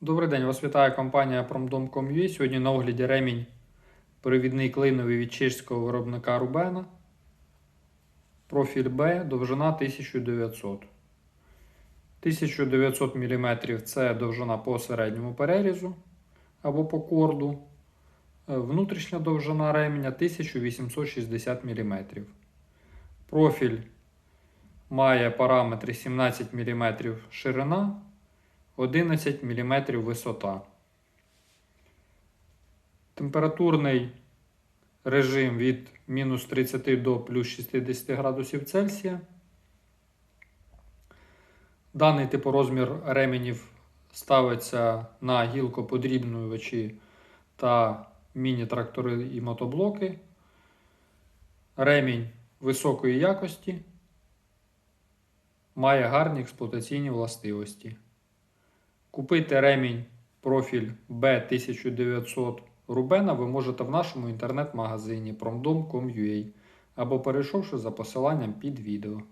Добрий день, вас вітає компанія Promdom.com.ua. Сьогодні на огляді ремінь перевідний клиновий від чеського виробника Rubena. Профіль B, довжина 1900. 1900 мм це довжина по середньому перерізу або по корду. Внутрішня довжина ременя 1860 мм. Профіль має параметри 17 мм ширина. 11 мм висота. Температурний режим від мінус 30 до плюс 60 градусів Цельсія. Даний типорозмір ременів ставиться на гілкоподрібнювачі та міні-трактори і мотоблоки. Ремінь високої якості має гарні експлуатаційні властивості. Купити ремінь профіль B1900 Рубена ви можете в нашому інтернет-магазині promdom.com.ua або перейшовши за посиланням під відео.